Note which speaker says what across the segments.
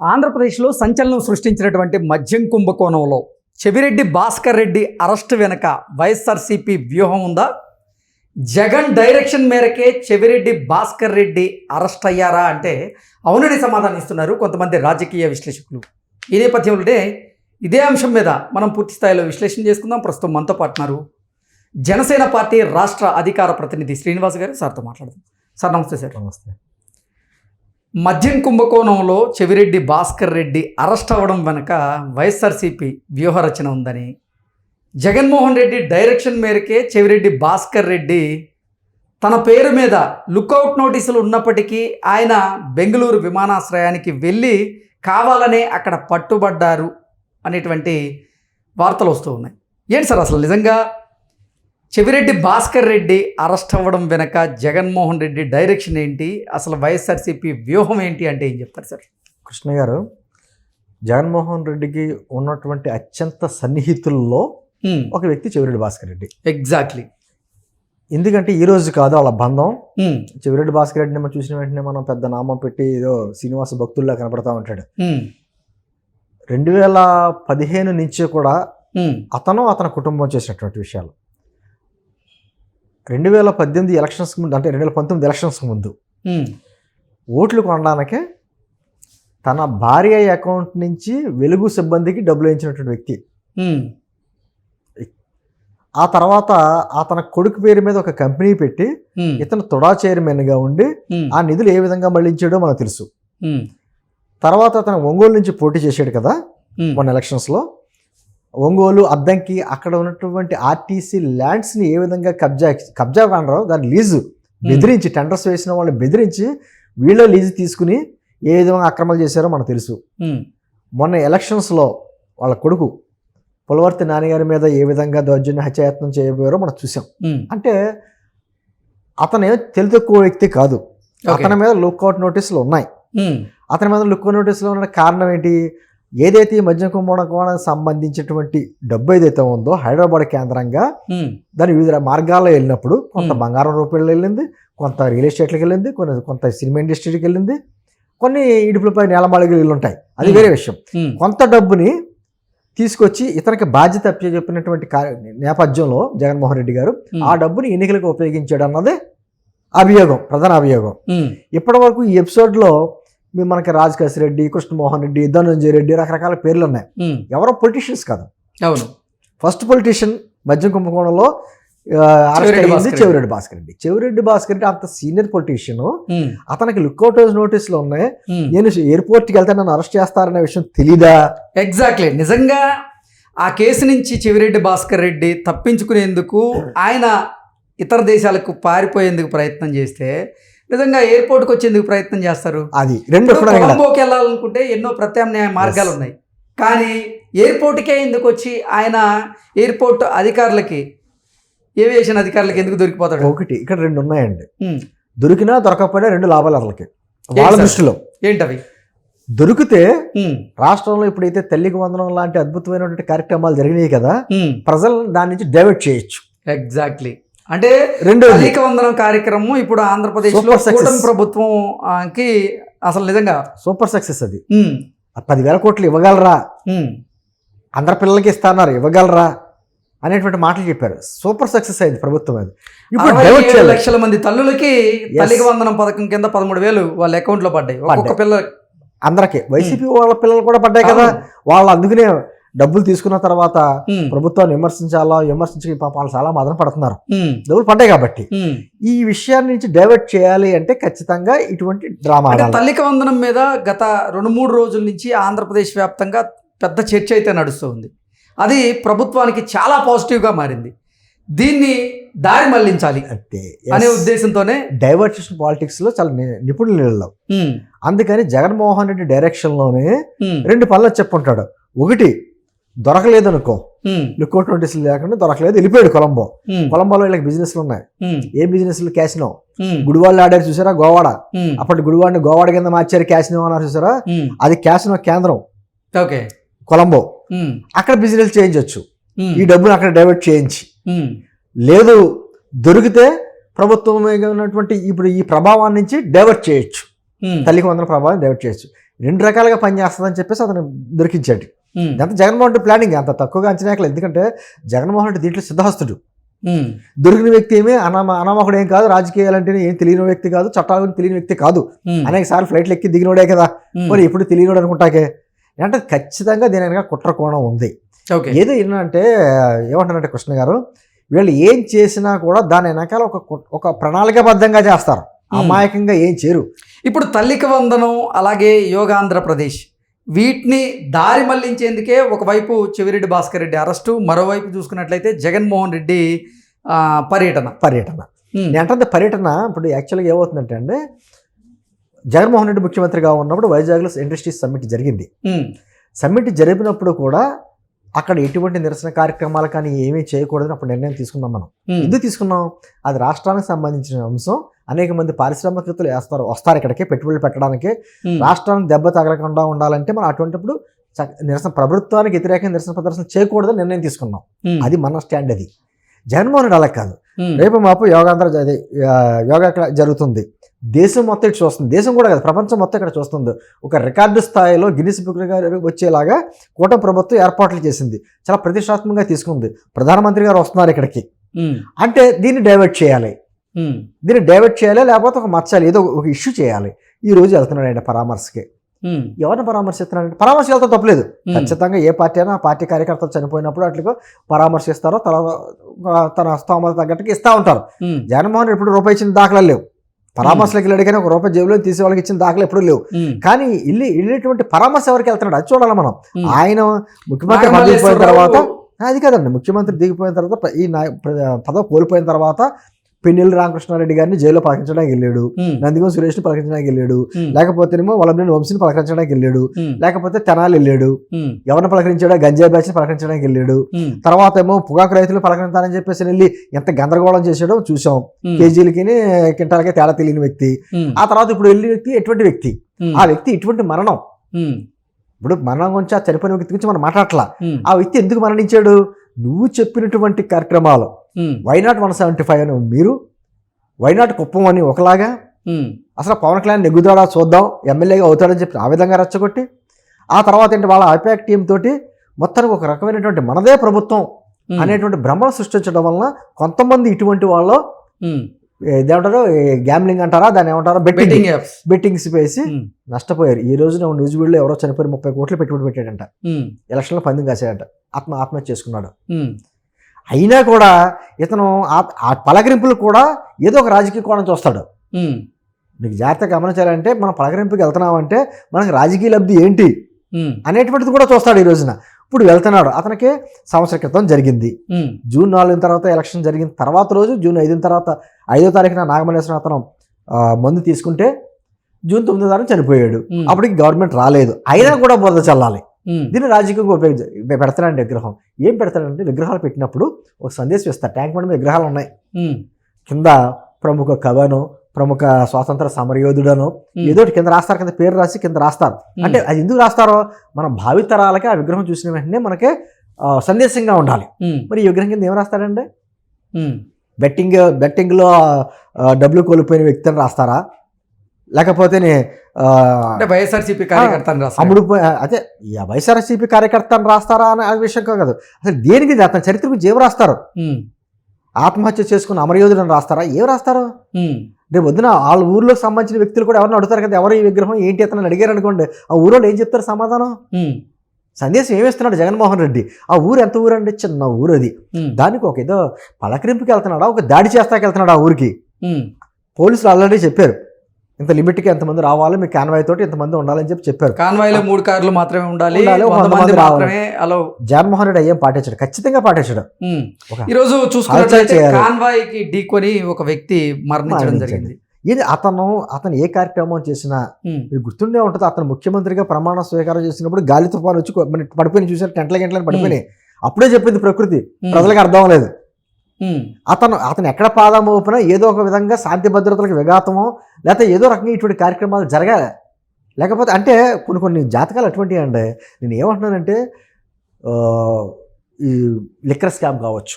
Speaker 1: ఆంధ్రప్రదేశ్లో సంచలనం సృష్టించినటువంటి మద్యం కుంభకోణంలో చెవిరెడ్డి భాస్కర్ రెడ్డి అరెస్టు వెనుక వైఎస్ఆర్సీపీ వ్యూహం ఉందా? జగన్ డైరెక్షన్ మేరకే చెవిరెడ్డి భాస్కర్ రెడ్డి అరెస్ట్ అయ్యారా అంటే అవునని సమాధానం ఇస్తున్నారు కొంతమంది రాజకీయ విశ్లేషకులు. ఈ నేపథ్యంలోనే ఇదే అంశం మీద మనం పూర్తి స్థాయిలో విశ్లేషణ చేసుకుందాం. ప్రస్తుతం మనతో పాటున్నారు జనసేన పార్టీ రాష్ట్ర అధికార ప్రతినిధి శ్రీనివాస్ గారు. సార్తో మాట్లాడదాం. సార్ నమస్తే సార్.
Speaker 2: నమస్తే.
Speaker 1: మద్యం కుంభకోణంలో చెవిరెడ్డి భాస్కర్ రెడ్డి అరెస్ట్ అవ్వడం వెనుక వైఎస్ఆర్సీపీ వ్యూహరచన ఉందని జగన్మోహన్ రెడ్డి డైరెక్షన్ మేరకే చెవిరెడ్డి భాస్కర్ రెడ్డి తన పేరు మీద లుకౌట్ నోటీసులు ఉన్నప్పటికీ ఆయన బెంగళూరు విమానాశ్రయానికి వెళ్ళి కావాలనే అక్కడ పట్టుబడ్డారు అనేటువంటి వార్తలు వస్తూ ఉన్నాయి. ఏంటి సార్ అసలు నిజంగా చెవిరెడ్డి భాస్కర్ రెడ్డి అరెస్ట్ అవ్వడం వెనక జగన్మోహన్ రెడ్డి డైరెక్షన్ ఏంటి? అసలు వైఎస్ఆర్సీపీ వ్యూహం ఏంటి అంటే ఏం చెప్తారు సార్?
Speaker 2: కృష్ణ గారు జగన్మోహన్ రెడ్డికి ఉన్నటువంటి అత్యంత సన్నిహితుల్లో ఒక వ్యక్తి చెవిరెడ్డి భాస్కర్ రెడ్డి.
Speaker 1: ఎగ్జాక్ట్లీ
Speaker 2: ఎందుకంటే ఈ రోజు కాదు వాళ్ళ బంధం. చెవిరెడ్డి భాస్కర్ రెడ్డిని మనం చూసిన వెంటనే మనం పెద్ద నామం పెట్టి ఏదో శ్రీనివాస భక్తుల్లా కనపడతా ఉంటాడు. రెండు వేల పదిహేను నుంచి కూడా అతను అతని కుటుంబం చేసినటువంటి విషయాలు. రెండు వేల పద్దెనిమిది ఎలక్షన్స్ ముందు అంటే రెండు వేల పంతొమ్మిది ఎలక్షన్స్ ముందు ఓట్లు కొనడానికే తన భార్య అకౌంట్ నుంచి వెలుగు సిబ్బందికి డబ్బులు వేయించినటువంటి వ్యక్తి. ఆ తర్వాత అతని కొడుకు పేరు మీద ఒక కంపెనీ పెట్టి ఇతను తొడా చైర్మన్గా ఉండి ఆ నిధులు ఏ విధంగా మళ్ళించాడో మనకు తెలుసు. తర్వాత అతను ఒంగోలు నుంచి పోటీ చేశాడు కదా మొన్న ఎలక్షన్స్లో. ఒంగోలు అద్దంకి అక్కడ ఉన్నటువంటి ఆర్టీసీ ల్యాండ్స్ని ఏ విధంగా కబ్జా కబ్జా కానరో దాన్ని లీజు బెదిరించి టెండర్స్ వేసిన వాళ్ళని బెదిరించి వీళ్ళ లీజు తీసుకుని ఏ విధంగా అక్రమాలు చేశారో మనకు తెలుసు. మొన్న ఎలక్షన్స్లో వాళ్ళ కొడుకు పులవర్తి నాన్నగారి మీద ఏ విధంగా దౌర్జన్య హత్యాయత్నం చేయబోయారో మనం చూసాం. అంటే అతను తెలివి తక్కువ వ్యక్తి కాదు. అతని మీద లుక్అవుట్ నోటీసులు ఉన్నాయి. అతని మీద లుక్ నోటీసులో ఉన్న కారణం ఏంటి? ఏదైతే ఈ మద్యం కుంభకోణానికి సంబంధించినటువంటి డబ్బు ఏదైతే ఉందో హైదరాబాద్ కేంద్రంగా దాని వివిధ మార్గాల్లో వెళ్ళినప్పుడు కొంత. బంగారం రూపాయలు వెళ్ళింది కొంత రియల్ ఎస్టేట్కి వెళ్ళింది కొన్ని కొంత సినిమా ఇండస్ట్రీకి వెళ్ళింది కొన్ని ఇడుపులపై నేలమాళిగలు ఇల్లు ఉంటాయి. అది. వేరే విషయం. కొంత డబ్బుని తీసుకొచ్చి ఇతనికి బాధ్యత చెప్పినటువంటి నేపథ్యంలో జగన్మోహన్ రెడ్డి గారు ఆ డబ్బుని ఎన్నికలకు ఉపయోగించాడు అన్నదే అభియోగం ప్రధాన అభియోగం. ఇప్పటి వరకు ఈ ఎపిసోడ్లో మనకి రాజకేశ్ రెడ్డి కృష్ణమోహన్ రెడ్డి ధనంజయ రెడ్డి రకరకాల పేర్లు ఉన్నాయి ఎవరో పొలిటీషియన్స్ కాదు.
Speaker 1: అవును.
Speaker 2: ఫస్ట్ పొలిటీషియన్ మద్యం కుంభకోణంలో
Speaker 1: చెవిరెడ్డి భాస్కర్
Speaker 2: రెడ్డి. చెవిరెడ్డి భాస్కర్ రెడ్డి అంత సీనియర్ పొలిటీషియన్ అతనికి లుక్అవుట్ నోటీసులు ఉన్నాయి. నేను ఎయిర్పోర్ట్కి వెళ్తే నన్ను అరెస్ట్ చేస్తారనే విషయం తెలీదా?
Speaker 1: ఎగ్జాక్ట్లీ నిజంగా ఆ కేసు నుంచి చెవిరెడ్డి భాస్కర్ రెడ్డి తప్పించుకునేందుకు ఆయన ఇతర దేశాలకు పారిపోయేందుకు ప్రయత్నం చేస్తే నిజంగా ఎయిర్పోర్ట్కి వచ్చేందుకు ప్రయత్నం చేస్తారు.
Speaker 2: అది రెండు.
Speaker 1: కొలంబోకి వెళ్ళాలనుకుంటే ఎన్నో ప్రత్యామ్నాయ మార్గాలు ఉన్నాయి. కానీ ఎయిర్పోర్ట్కే ఎందుకు వచ్చి ఆయన ఎయిర్పోర్ట్ అధికారులకి ఏవియేషన్ అధికారులకి ఎందుకు దొరికిపోతాడు?
Speaker 2: ఒకటి ఇక్కడ రెండు ఉన్నాయండి. దొరికినా దొరకకపోయినా రెండు లాభాలు అతనికి వాళ్ళ? దృష్టిలో.
Speaker 1: ఏంటవి?
Speaker 2: దొరికితే రాష్ట్రంలో ఇప్పుడైతే తల్లికి వందనం లాంటి అద్భుతమైనటువంటి కార్యక్రమాలు జరిగినాయి కదా ప్రజలు దాని నుంచి డైవర్ట్ చేయొచ్చు.
Speaker 1: ఎగ్జాక్ట్లీ. అంటే
Speaker 2: రెండోది.
Speaker 1: తల్లిక వందనం కార్యక్రమం ఇప్పుడు ఆంధ్రప్రదేశ్లో
Speaker 2: Super success.
Speaker 1: కూటమి ప్రభుత్వంకి అసలు నిజంగా
Speaker 2: సూపర్ సక్సెస్ అది. పదివేల కోట్లు ఇవ్వగలరా? అందరి పిల్లలకి ఇస్తాన్నారు ఇవ్వగలరా? అనేటువంటి మాటలు చెప్పారు. సూపర్ సక్సెస్ అయింది ప్రభుత్వం అది. ఇప్పుడు
Speaker 1: లక్షల మంది తల్లులకి తల్లిక వందనం పథకం కింద పదమూడు వేలు వాళ్ళ అకౌంట్లో పడ్డాయి. ఒక్కొక్క. పిల్ల
Speaker 2: అందరికి. వైసీపీ వాళ్ళ పిల్లలు కూడా పడ్డాయి కదా. వాళ్ళు అందుకనే డబ్బులు తీసుకున్న తర్వాత ప్రభుత్వాన్ని విమర్శించాలా విమర్శించి పాప వాళ్ళు చాలా మదన పడుతున్నారు. డబ్బులు పడ్డాయి కాబట్టి. ఈ విషయాన్ని నుంచి డైవర్ట్ చేయాలి అంటే ఖచ్చితంగా ఇటువంటి డ్రామా
Speaker 1: అంటే తల్లిక వందనం మీద గత రెండు మూడు రోజుల నుంచి ఆంధ్రప్రదేశ్ వ్యాప్తంగా పెద్ద చర్చ అయితే నడుస్తుంది. అది ప్రభుత్వానికి చాలా పాజిటివ్గా మారింది. దీన్ని దారి మళ్ళించాలి
Speaker 2: అంతే
Speaker 1: అనే ఉద్దేశంతోనే
Speaker 2: డైవర్షన్ పాలిటిక్స్లో చాలా నిపుణులు వీళ్ళు. అందుకని జగన్మోహన్ రెడ్డి
Speaker 1: డైరెక్షన్లోనే
Speaker 2: రెండు పనులు చెప్పుంటాడు ఒకటి దొరకలేదు అనుకో లుకౌట్ నోటీసులు లేకుండా దొరకలేదు. వెళ్ళిపోయాడు కొలంబో. కొలంబోలో వీళ్ళకి బిజినెస్లు ఉన్నాయి. ఏ బిజినెస్లు క్యాసినో గుడివాళ్ళు ఆడారు చూసారా? గోవాడ. అప్పటి గుడివాడిని గోవాడ కింద మార్చారు క్యాసినో అన్నారు చూసారా? అది క్యాసినో కేంద్రం.
Speaker 1: ఓకే.
Speaker 2: కొలంబో. అక్కడ బిజినెస్ చేయించవచ్చు ఈ డబ్బును అక్కడ డైవర్ట్ చేయించి. లేదు దొరికితే ప్రభుత్వం ఉన్నటువంటి ఇప్పుడు ఈ ప్రభావాన్ని నుంచి డైవర్ట్ చేయొచ్చు. తల్లికి వందల ప్రభావం డైవర్ట్ చేయొచ్చు. రెండు రకాలుగా పనిచేస్తుందని చెప్పేసి అతను దొరికించాడు. ఇదంతా జగన్మోహన్ రెడ్డి ప్లానింగ్ అంత తక్కువగా అంచనాకలు ఎందుకంటే జగన్మోహన్ రెడ్డి దీంట్లో సిద్ధహస్తుడు.
Speaker 1: ఉమ్,
Speaker 2: దొరికిన వ్యక్తి ఏమీ? అనామ అనామకుడు ఏం కాదు. రాజకీయాలంటే ఏం తెలియని వ్యక్తి కాదు. చట్టాల తెలియని వ్యక్తి కాదు.
Speaker 1: ఉమ్,
Speaker 2: అనేక సార్లు ఫ్లైట్లు ఎక్కి దిగినోడే కదా. మరి ఎప్పుడు తెలియనోడు అనుకుంటాకే? అంటే ఖచ్చితంగా దీని వెనక కుట్ర కోణం ఉంది.
Speaker 1: ఓకే
Speaker 2: ఏదో ఏంటంటే ఏమంటారంటే కృష్ణ గారు? వీళ్ళు ఏం చేసినా కూడా దాని వెనకాల ఒక ఒక ప్రణాళికాబద్ధంగా చేస్తారు. అమాయకంగా ఏం చేరు
Speaker 1: ఇప్పుడు తల్లికి వందనం అలాగే యోగాంధ్రప్రదేశ్. వీటిని దారి మళ్ళించేందుకే ఒకవైపు చెవిరెడ్డి భాస్కర్ రెడ్డి అరెస్టు మరోవైపు చూసుకున్నట్లయితే జగన్మోహన్ రెడ్డి పర్యటన.
Speaker 2: పర్యటన. అంటే పర్యటన ఇప్పుడు యాక్చువల్గా ఏమవుతుందంటే అండి జగన్మోహన్ రెడ్డి ముఖ్యమంత్రిగా ఉన్నప్పుడు వైజాగ్లో ఇండస్ట్రీస్ సమ్మిట్ జరిగింది. సమ్మిట్ జరిపినప్పుడు కూడా అక్కడ ఎటువంటి నిరసన కార్యక్రమాలు కానీ ఏమీ చేయకూడదని అప్పుడు నిర్ణయం తీసుకున్నాం మనం. ఎందుకు తీసుకున్నాం? అది రాష్ట్రానికి సంబంధించిన అంశం. అనేక మంది పారిశ్రామికవేత్తలు వేస్తారు వస్తారు ఇక్కడికి పెట్టుబడులు పెట్టడానికి. రాష్ట్రానికి దెబ్బ తగలకుండా ఉండాలంటే మనం అటువంటిప్పుడు నిరసన ప్రభుత్వానికి వ్యతిరేకంగా నిరసన ప్రదర్శన చేయకూడదని నిర్ణయం తీసుకున్నాం. అది మన స్టాండ్ అది. జగన్మోహన్ రెడ్డి అలా కాదు. రేపు మాపు యోగాంధ్ర యోగా జరుగుతుంది. దేశం మొత్తం ఇటు చూస్తుంది. దేశం కూడా కాదు ప్రపంచం మొత్తం ఇక్కడ చూస్తుంది. ఒక రికార్డు స్థాయిలో గిన్నిస్ బుక్ గారు వచ్చేలాగా కూటమి ప్రభుత్వం ఏర్పాట్లు చేసింది. చాలా ప్రతిష్టాత్మకంగా తీసుకుంది. ప్రధానమంత్రి గారు వస్తున్నారు ఇక్కడికి. అంటే దీన్ని డైవర్ట్ చేయాలి. దీన్ని డైవర్ట్ చేయాలి లేకపోతే ఒక మచ్చాలి ఏదో ఒక ఇష్యూ చేయాలి. ఈ రోజు వెళ్తున్నాడు ఆయన పరామర్శకి. ఎవరిని పరామర్శిస్తున్నాడంటే పరామర్శ వెళ్తే తప్పలేదు ఖచ్చితంగా ఏ పార్టీ అయినా ఆ పార్టీ కార్యకర్తలు చనిపోయినప్పుడు అట్లా పరామర్శిస్తారో తర్వాత తన స్తోమత తగ్గట్టుగా ఇస్తూ ఉంటారు. జగన్మోహన్ రెడ్డి ఎప్పుడు రూపాయి ఇచ్చిన దాఖలా లేవు. పరామర్శలకు కానీ ఒక రూపాయి జేబులో తీసే వాళ్ళకి ఇచ్చిన దాఖలు ఎప్పుడు లేవు. కానీ ఇల్లు వెళ్ళేటువంటి పరామర్శ ఎవరికి వెళ్తున్నాడు అది చూడాలి మనం. ఆయన ముఖ్యమంత్రి దిగిపోయిన
Speaker 1: నాగమల్లేశ్వరరావు-
Speaker 2: తర్వాత అది కాదండి ముఖ్యమంత్రి దిగిపోయిన తర్వాత ఈ పదవి కోల్పోయిన తర్వాత పిన్నెల్లి రామకృష్ణారెడ్డి గారిని జైల్లో పలకించడానికి వెళ్ళాడు. నందిగం సురేష్ని పలకించడానికి వెళ్ళాడు.
Speaker 1: ఉమ్,
Speaker 2: లేకపోతేనేమో వల్లభనేని వంశీని పలకరించడానికి వెళ్ళాడు. లేకపోతే తెనాలి వెళ్ళాడు. ఎవరిని పలకరించాడో గంజాయి బ్యాచ్ని పలకరించడానికి వెళ్ళాడు. తర్వాత ఏమో పొగాకు రైతులు పలకరించాలని చెప్పేసి వెళ్ళి ఎంత గందరగోళం చేసాడో చూసాం కేజీలకి కింటాలకి తేడా తెలియని వ్యక్తి. ఆ తర్వాత ఇప్పుడు వెళ్ళిన వ్యక్తి ఎటువంటి వ్యక్తి? ఆ వ్యక్తి ఇటువంటి మరణం. ఇప్పుడు మరణం గురించి ఆ చనిపోయిన వ్యక్తి గురించి మనం మాట్లాడట్లా.
Speaker 1: ఉమ్,
Speaker 2: ఆ వ్యక్తి ఎందుకు మరణించాడు? నువ్వు చెప్పినటువంటి కార్యక్రమాలు. వైనాట్ వన్ సెవెంటీ ఫైవ్ అని మీరు? వైనాట్ కుప్పం అని ఒకలాగా?
Speaker 1: ఉమ్,
Speaker 2: అసలు పవన్ కళ్యాణ్ నెగ్గుతాడా చూద్దాం ఎమ్మెల్యేగా అవుతాడని చెప్పి ఆ విధంగా రెచ్చగొట్టి ఆ తర్వాత ఏంటి వాళ్ళ ఐపాక్ టీం తోటి మొత్తానికి ఒక రకమైనటువంటి మనదే ప్రభుత్వం
Speaker 1: ఉమ్,
Speaker 2: అనేటువంటి భ్రమలు సృష్టించడం వలన కొంతమంది ఇటువంటి వాళ్ళు
Speaker 1: ఉమ్,
Speaker 2: ఇదేమంటారు? గ్యామ్లింగ్ అంటారా? దాన్ని ఏమంటారా? బెట్టింగ్ బెట్టింగ్స్ వేసి నష్టపోయారు. ఈ రోజున న్యూస్ వీడిలో ఎవరో చనిపోయి ముప్పై కోట్లు పెట్టుబడి పెట్టాడంట. ఎలక్షన్లో పందెం కాసాడంట ఆత్మ ఆత్మహత్య చేసుకున్నాడు. అయినా కూడా ఇతను ఆ- పలకరింపులు కూడా ఏదో ఒక రాజకీయ కోణం చూస్తాడు. మీకు జాగ్రత్తగా గమనించాలంటే మనం పలకరింపుకి వెళ్తున్నామంటే మనకి రాజకీయ లబ్ధి ఏంటి? అనేటువంటిది కూడా చూస్తాడు ఈ రోజున. ఇప్పుడు వెళ్తున్నాడు. అతనికి సంవత్సర క్రితం జరిగింది. జూన్ నాలుగు తర్వాత ఎలక్షన్ జరిగిన తర్వాత రోజు జూన్ ఐదు తర్వాత ఐదో తారీఖున నాగమల్లేశ్వరం అతను మందు తీసుకుంటే జూన్ తొమ్మిదో తారీఖు చనిపోయాడు. అప్పటికి గవర్నమెంట్ రాలేదు. అయినా కూడా బురద చల్లాలి. దీన్ని రాజకీయంగా ఉపయోగించ పెడతాడండి విగ్రహం. ఏం పెడతాడంటే విగ్రహాలు పెట్టినప్పుడు ఒక సందేశం ఇస్తారు ట్యాంక్ బండ్ విగ్రహాలు ఉన్నాయి.
Speaker 1: ఉమ్,
Speaker 2: కింద ప్రముఖ కవను ప్రముఖ స్వాతంత్ర సమరయోధుడను
Speaker 1: ఉమ్,
Speaker 2: ఏదో కింద రాస్తారు. కింద పేరు రాసి కింద రాస్తారు. అంటే అది ఎందుకు రాస్తారో మన భావితరాలకి ఆ విగ్రహం చూసిన వెంటనే మనకే సందేశంగా ఉండాలి. మరి ఈ విగ్రహం కింద ఏం రాస్తారండి? బెట్టింగ్ బెట్టింగ్లో డబ్బులు కోల్పోయిన వ్యక్తిని రాస్తారా? లేకపోతే
Speaker 1: అంటే వైఎస్ఆర్సీపీ కార్యకర్త.
Speaker 2: అమ్ముడు అదే వైఎస్ఆర్సీపీ కార్యకర్తను రాస్తారా అనే విషయం కాదు. అసలు దేనికి అతని చరిత్రకు జీవ రాస్తారు. ఆత్మహత్య చేసుకున్న అమరయోధులను రాస్తారా? ఏం రాస్తారు? రేపు వద్దున వాళ్ళ ఊర్లోకి సంబంధించిన వ్యక్తులు కూడా ఎవరిని అడుగుతారు కదా? ఎవరు ఈ విగ్రహం? ఏంటి అతను అడిగారు అనుకోండి. ఆ ఊరోళ్ళు ఏం చెప్తారు సమాధానం? సందేశం ఏమిస్తున్నాడు జగన్మోహన్ రెడ్డి? ఆ ఊరు ఎంత ఊరు అండి? చిన్న ఊరు అది. దానికి ఒక ఏదో పలకరింపుకి వెళ్తున్నాడా? ఒక దాడి చేస్తాకి వెళ్తున్నాడు ఆ ఊరికి? పోలీసులు ఆల్రెడీ చెప్పారు. ఇంత లిమిట్కి ఎంతమంది రావాలి? మీ కాన్వాయ్ తోటి ఇంతమంది ఉండాలని చెప్పి చెప్పారు.
Speaker 1: కాన్వాయ్లో మూడు కార్లు మాత్రమే ఉండాలి. మంది. మాత్రమే అలో
Speaker 2: జగన్మోహన్ రెడ్డి అయ్యేం పాటించాడు. ఖచ్చితంగా పాటించాడు.
Speaker 1: ఉమ్.
Speaker 2: ఒక
Speaker 1: ఈ రోజు చూసుకున్నట్లయితే
Speaker 2: చేయాలి.
Speaker 1: కాన్వాయ్కి ఢీకొని ఒక వ్యక్తి మరణించడం. జరిగింది.
Speaker 2: ఇది అతను అతను ఏ కార్యక్రమం చేసినా మీకు గుర్తుండే ఉంటుంది. అతను ముఖ్యమంత్రిగా ప్రమాణ స్వీకారం చేసినప్పుడు గాలి తుఫాను వచ్చి పడిపోయిన చూసారు? గంటల గంటలని పడిపోయినాయి అప్పుడే చెప్పింది ప్రకృతి. ప్రజలకు అర్థం లేదు అతను అతను ఎక్కడ పాదం ఊపినా ఏదో ఒక విధంగా శాంతి భద్రతలకు విఘాతమో లేకపోతే ఏదో రకంగా ఇటువంటి కార్యక్రమాలు జరగాలి. లేకపోతే అంటే కొన్ని కొన్ని జాతకాలు అటువంటివి అండి నేను ఏమంటున్నానంటే ఈ లిక్కర్ స్కామ్ కావచ్చు.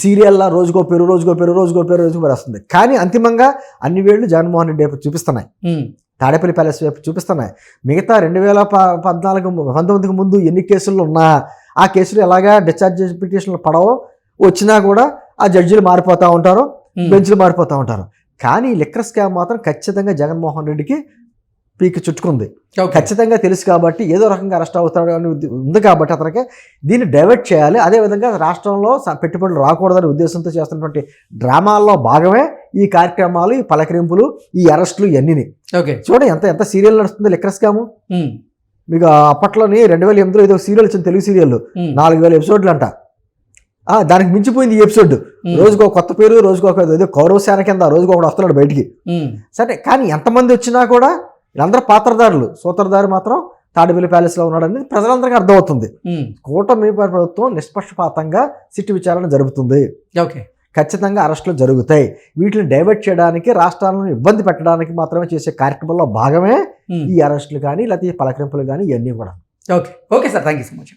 Speaker 2: సీరియల్లా రోజుకో పేరు రోజుకో పేరు రోజుకో పేరు రోజుకో పేరు వస్తుంది. కానీ అంతిమంగా అన్ని వేళ్ళు జగన్మోహన్ రెడ్డి వైపు చూపిస్తున్నాయి. తాడేపల్లి ప్యాలెస్ వైపు చూపిస్తున్నాయి. మిగతా రెండు వేల ప పద్నాలుగు పంతొమ్మిదికి ముందు ఎన్ని కేసులు ఉన్నా ఆ కేసులు ఎలాగా డిశ్చార్జ్ పిటిషన్లు పడవో వచ్చినా కూడా ఆ జడ్జిలు మారిపోతూ ఉంటారు బెంచ్లు మారిపోతూ ఉంటారు. కానీ లిక్కర్ స్కామ్ మాత్రం ఖచ్చితంగా జగన్మోహన్ రెడ్డికి పీకి చుట్టుకుంది. ఖచ్చితంగా తెలుసు కాబట్టి ఏదో రకంగా అరెస్ట్ అవుతాడు అని ఉంది కాబట్టి అతనికి దీన్ని డైవర్ట్ చేయాలి. అదేవిధంగా రాష్ట్రంలో పెట్టుబడులు రాకూడదనే ఉద్దేశంతో చేస్తున్నటువంటి డ్రామాల్లో భాగమే ఈ కార్యక్రమాలు ఈ పలకరింపులు ఈ అరెస్టులు ఇవన్నీ
Speaker 1: ఓకే.
Speaker 2: చూడండి ఎంత ఎంత సీరియల్ నడుస్తుంది లిక్కర్ స్కాము. మీకు అప్పట్లోని రెండు వేల ఎనిమిదిలో ఏదో సీరియల్ వచ్చింది తెలుగు సీరియల్ నాలుగు వేల ఎపిసోడ్లు అంట. దానికి మించిపోయింది ఈ ఎపిసోడ్. రోజుకో కొత్త పేరు రోజుకో ఏదో కౌరవ సేన కింద రోజుకో ఒకడు వస్తున్నాడు బయటికి. సరే కానీ ఎంతమంది వచ్చినా కూడా వీళ్ళందరూ పాత్రదారులు సూత్రధారి మాత్రం తాడిపల్లి ప్యాలెస్లో ఉన్నాడని ప్రజలందరికీ అర్థమవుతుంది. కూటమి ప్రభుత్వం నిష్పక్షపాతంగా సిట్టు విచారణ జరుగుతుంది
Speaker 1: ఓకే.
Speaker 2: ఖచ్చితంగా అరెస్టులు జరుగుతాయి. వీటిని డైవర్ట్ చేయడానికి రాష్ట్రాలను ఇబ్బంది పెట్టడానికి మాత్రమే చేసే కార్యక్రమంలో భాగమే ఈ అరెస్టులు కానీ లేకపోతే ఈ పలకరింపులు కానీ ఇవన్నీ కూడా.
Speaker 1: Okay. Okay sir. Thank you so much.